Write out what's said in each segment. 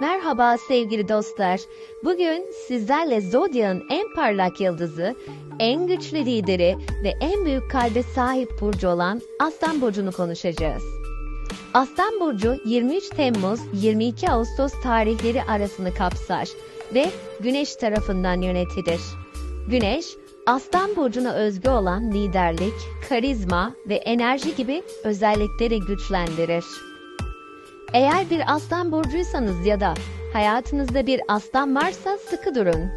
Merhaba sevgili dostlar. Bugün sizlerle Zodya'nın en parlak yıldızı, en güçlü lideri ve en büyük kalbe sahip burcu olan Aslan Burcu'nu konuşacağız. Aslan Burcu 23 Temmuz 22 Ağustos tarihleri arasını kapsar ve Güneş tarafından yönetilir. Güneş, Aslan Burcu'na özgü olan liderlik, karizma ve enerji gibi özellikleri güçlendirir. Eğer bir aslan burcuysanız ya da hayatınızda bir aslan varsa sıkı durun.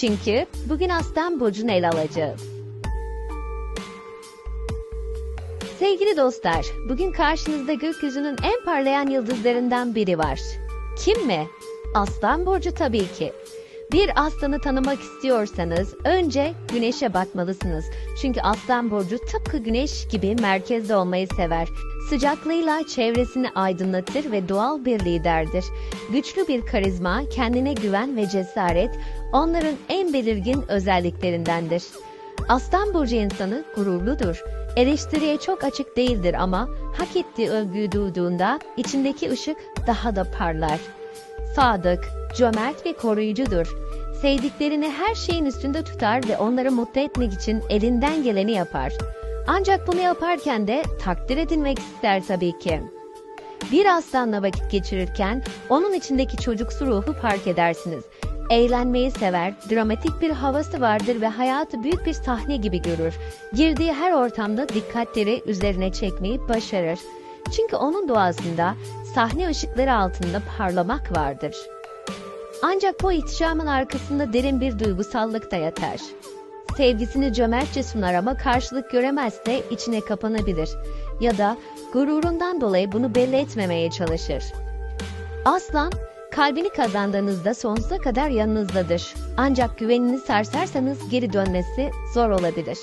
Çünkü bugün aslan burcunu ele alacağız. Sevgili dostlar, bugün karşınızda gökyüzünün en parlayan yıldızlarından biri var. Kim mi? Aslan burcu tabii ki. Bir aslanı tanımak istiyorsanız önce güneşe bakmalısınız. Çünkü aslan burcu tıpkı güneş gibi merkezde olmayı sever. Sıcaklığıyla çevresini aydınlatır ve doğal bir liderdir. Güçlü bir karizma, kendine güven ve cesaret onların en belirgin özelliklerindendir. Aslan burcu insanı gururludur. Eleştiriye çok açık değildir ama hak ettiği övgüyü duyduğunda içindeki ışık daha da parlar. Sadık, cömert ve koruyucudur. Sevdiklerini her şeyin üstünde tutar ve onları mutlu etmek için elinden geleni yapar. Ancak bunu yaparken de takdir edilmek ister tabii ki. Bir aslanla vakit geçirirken onun içindeki çocuksu ruhu fark edersiniz. Eğlenmeyi sever, dramatik bir havası vardır ve hayatı büyük bir sahne gibi görür. Girdiği her ortamda dikkatleri üzerine çekmeyi başarır. Çünkü onun doğasında sahne ışıkları altında parlamak vardır. Ancak bu ihtişamın arkasında derin bir duygusallık da yatar. Sevgisini cömertçe sunar ama karşılık göremezse içine kapanabilir ya da gururundan dolayı bunu belli etmemeye çalışır. Aslan, kalbini kazandığınızda sonsuza kadar yanınızdadır. Ancak güvenini sarsarsanız geri dönmesi zor olabilir.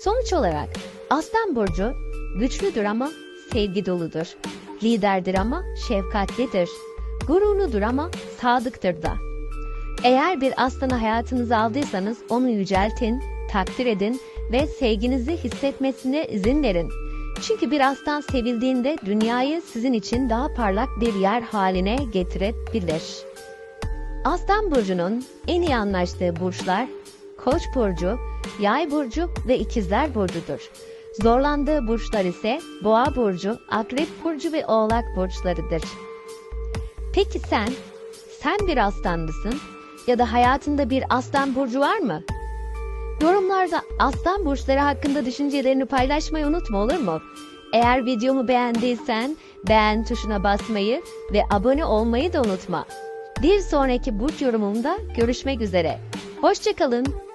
Sonuç olarak Aslan Burcu güçlüdür ama sevgi doludur. Liderdir ama şefkatlidir. Gururludur ama sadıktır da. Eğer bir aslanı hayatınıza aldıysanız onu yüceltin, takdir edin ve sevginizi hissetmesine izin verin. Çünkü bir aslan sevildiğinde dünyayı sizin için daha parlak bir yer haline getirebilir. Aslan burcunun en iyi anlaştığı burçlar Koç burcu, Yay burcu ve İkizler burcudur. Zorlandığı burçlar ise Boğa burcu, Akrep burcu ve Oğlak burçlarıdır. Peki sen, sen bir aslan mısın? Ya da hayatında bir aslan burcu var mı? Yorumlarda aslan burçları hakkında düşüncelerini paylaşmayı unutma olur mu? Eğer videomu beğendiysen beğen tuşuna basmayı ve abone olmayı da unutma. Bir sonraki burç yorumumda görüşmek üzere. Hoşçakalın.